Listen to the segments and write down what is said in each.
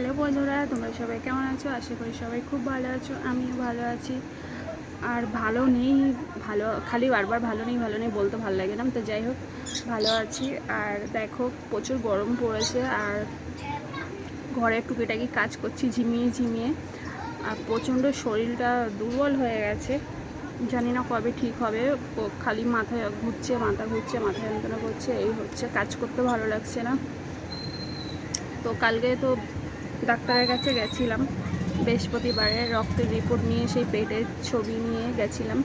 Hello বন্ধুরা, তোমরা সবাই কেমন আছো? আশা করি সবাই খুব ভালো আছো, আমিও ভালো আছি। আর ভালো নেই, ভালো, খালি বারবার ভালো নেই ভালো নেই বলতে ভালো লাগে না, তো যাই হোক, ভালো আছি। আর দেখো, প্রচুর গরম পড়েছে, আর ঘরে টুকিটাকি কাজ করছি, ঝিমিয়ে ঝিমিয়ে। আর প্রচণ্ড শরীরটা দুর্বল হয়ে গেছে। জানি না কবে ঠিক হবে খালি মাথায় ঘুরছে, মাথা ঘুরছে মাথা যন্ত্রণা করছে, এই হচ্ছে, কাজ করতে ভালো লাগছে না। তো কালকে তো ডাক্তারের কাছে গেছিলাম। বৃহস্পতিবারে রক্তের রিপোর্ট নিয়ে, সেই পেটের ছবি নিয়ে গেছিলাম।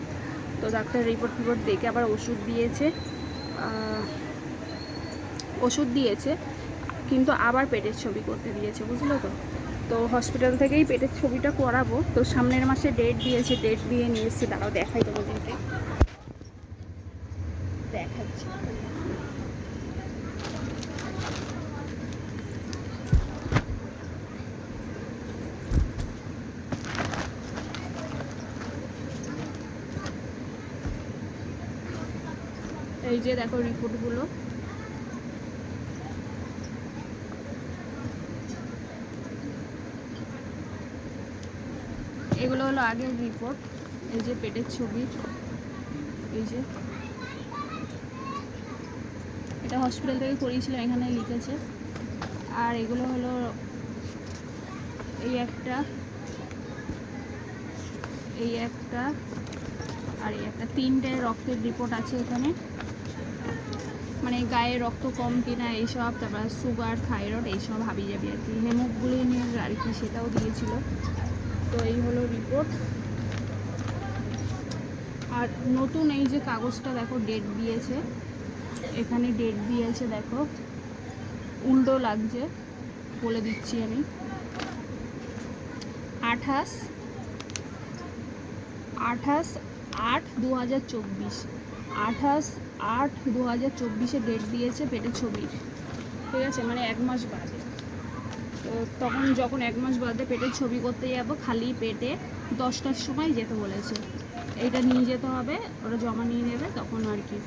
তো ডাক্তার রিপোর্ট ফিপোর্ট দেখে আবার ওষুধ দিয়েছে। ওষুধ দিয়েছে, কিন্তু আবার পেটের ছবি করতে দিয়েছে, বুঝলো তো? তো হসপিটাল থেকেই পেটের ছবিটা করাবো। তো সামনের মাসে ডেট দিয়েছে ডেট দিয়ে নিয়ে এসেছি। দাঁড়াও, দেখাই তোমাদেরকে। দেখাচ্ছি। এই যে দেখো রিপোর্টগুলো। এগুলো হলো আগের রিপোর্ট, এই যে পেটের ছবি, এই যে। এটা হসপিটাল থেকে করিয়েছিলাম এখানে লিখেছে। আর এগুলো হলো এই একটা এই একটা, আর এই একটা। তিনটে রক্তের রিপোর্ট আছে এখানে। মানে গায়ে রক্ত কম কিনা এইসব, তারপর সুগার থাইরয়েড এইসব হাবি যাবি আর কি। হেমোগ্লোবিনের আর কি সেটাও দিয়েছিল। তো এই হলো রিপোর্ট আর নতুন এই যে কাগজটা দেখো ডেট দিয়েছে। এখানে ডেট দিয়েছে দেখো। উল্টো লাগছে বলে দিচ্ছি আমি। আঠাশ আঠাশ আট দু হাজার চব্বিশ। আঠাশ আট দু হাজার চব্বিশে ডেট দিয়েছে পেটের ছবির ঠিক আছে? মানে এক মাস বাদে। তো তখন যখন এক মাস বাদে পেটের ছবি করতে যাব, খালি পেটে দশটার সময় যেতে বলেছে। এইটা নিয়ে যেতে হবে, ওরা জমা নিয়ে নেবে, তখন আর কি।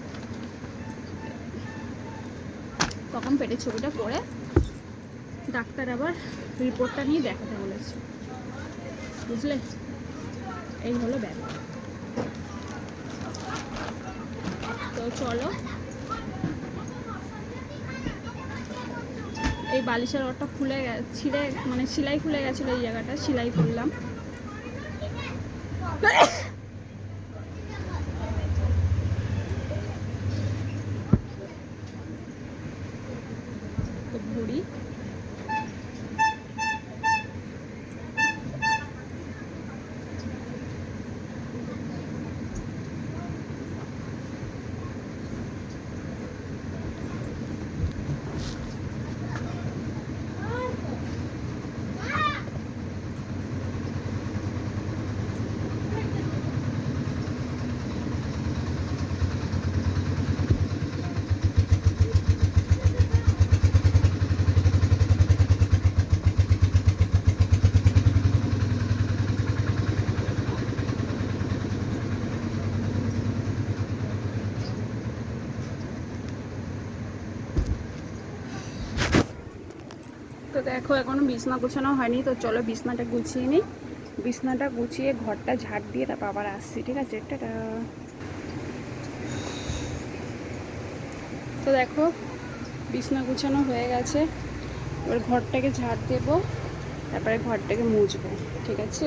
তখন পেটের ছবিটা করে ডাক্তার আবার রিপোর্টটা নিয়ে দেখাতে বলেছে। বুঝলে? এই হলো ব্যাপার তো চলো। এই বালিশের ওটা খুলে ছিঁড়ে মানে সেলাই খুলে গেছিল এই জায়গাটা সেলাই করলাম তো ঘুড়ি তো দেখো এখনও বিছনা গুছানো হয়নি, তো চলো বিছনাটা গুছিয়ে নিই। বিছনাটা গুছিয়ে ঘরটা ঝাড় দিয়ে তারপর আবার আসছি, ঠিক আছে? তো দেখো, বিছনা গুছানো হয়ে গেছে। এবার ঘরটাকে ঝাড় দেবো, তারপরে ঘরটাকে মুছবো, ঠিক আছে?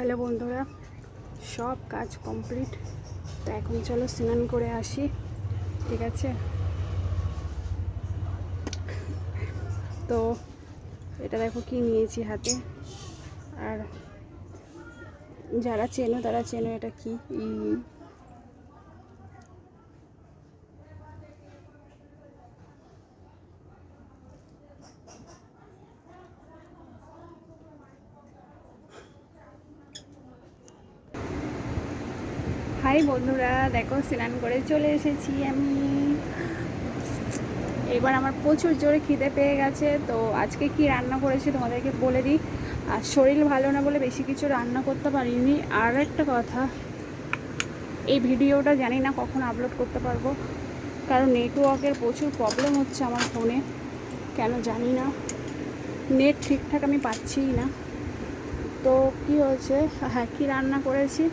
হ্যালো বন্ধুরা, সব কাজ কমপ্লিট তো এখন চলো স্নান করে আসি, ঠিক আছে? তো এটা দেখো কি নিয়েছি হাতে। আর যারা চেনো তারা চেনো এটা কি? বন্ধুরা, দেখো, স্নান করে চলে এসেছি আমি। এবার আমার প্রচুর জোরে খিদে পেয়ে গেছে, তো আজকে কি রান্না করেছি তোমাদেরকে বলে দিই। আর শরীর ভালো না বলে বেশি কিছু রান্না করতে পারিনি। আর একটা কথা, এই ভিডিওটা জানি না কখন আপলোড করতে পারব, কারণ নেটওয়ার্কের প্রচুর প্রবলেম হচ্ছে আমার ফোনে কেন জানি না। নেট ঠিকঠাক আমি পাচ্ছিই না। তো কি হয়েছে? হ্যাঁ কী রান্না করেছি?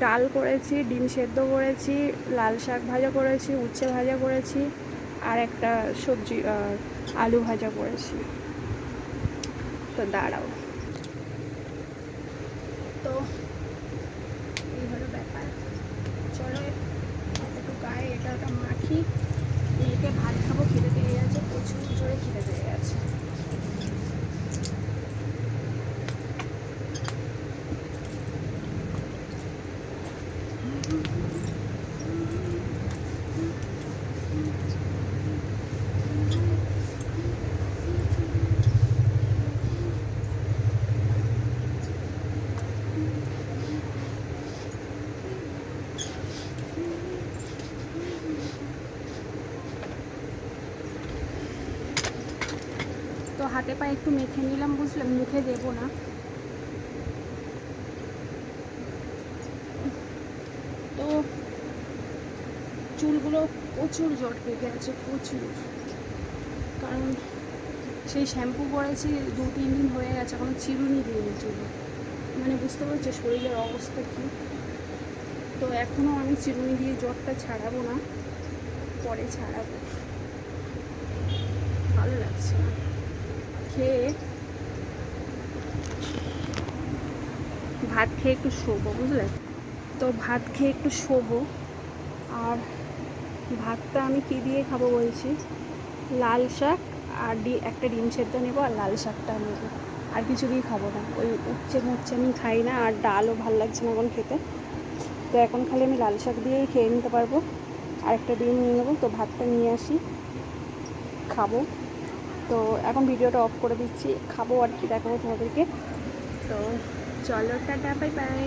ডাল করেছি, ডিম সেদ্ধ করেছি, লাল শাক ভাজা করেছি, উচ্ছে ভাজা করেছি আর একটা সবজি আলু ভাজা করেছি। তো দাঁড়াও। তো এই হলো ব্যাপার। চলো একটু গায়ে এটা ওটা মাখি মেয়েকে ভাত খাব খিদে পেয়ে গেছে প্রচুর জোরে খিদে পেয়ে গেছে তো হাতে পায়ে একটু মেখে নিলাম বুঝলে মুখে দেবো না। তো চুলগুলো প্রচুর জট পেকে আছে, প্রচুর। কারণ সেই শ্যাম্পু করেছি দু, তিন দিন হয়ে গেছে, এখনও চিরুনি দিইনি চুলে। মানে বুঝতে পারছ শরীরের অবস্থা কী? তো এখনও আমি চিরুনি দিয়ে জটটা ছাড়াবো না, পরে ছাড়াবো। ভালো লাগছে না। খেয়ে ভাত খেয়ে একটু শোবো, বুঝলে? তো ভাত খেয়ে একটু শোবো, আর ভাতটা আমি কী দিয়ে খাব বলছি? লাল শাক আর ডি, একটা ডিম সেদ্ধ নেব আর লাল শাকটা নেব। আর কিছু দিয়ে খাব না, ওই উচ্ছে মুচ্ছে আমি খাই না, আর ডালও ভালো লাগছে না এখন খেতে। তো এখন খালি আমি লাল শাক দিয়েই খেয়ে নিতে পারব। আর একটা ডিম নিয়ে নেব, তো ভাতটা নিয়ে আসি, খাব। তো এখন ভিডিওটা অফ করে দিচ্ছি। খাব আর কি, দেখাবো তোমাদেরকে। তো চলো, টাটা বাই বাই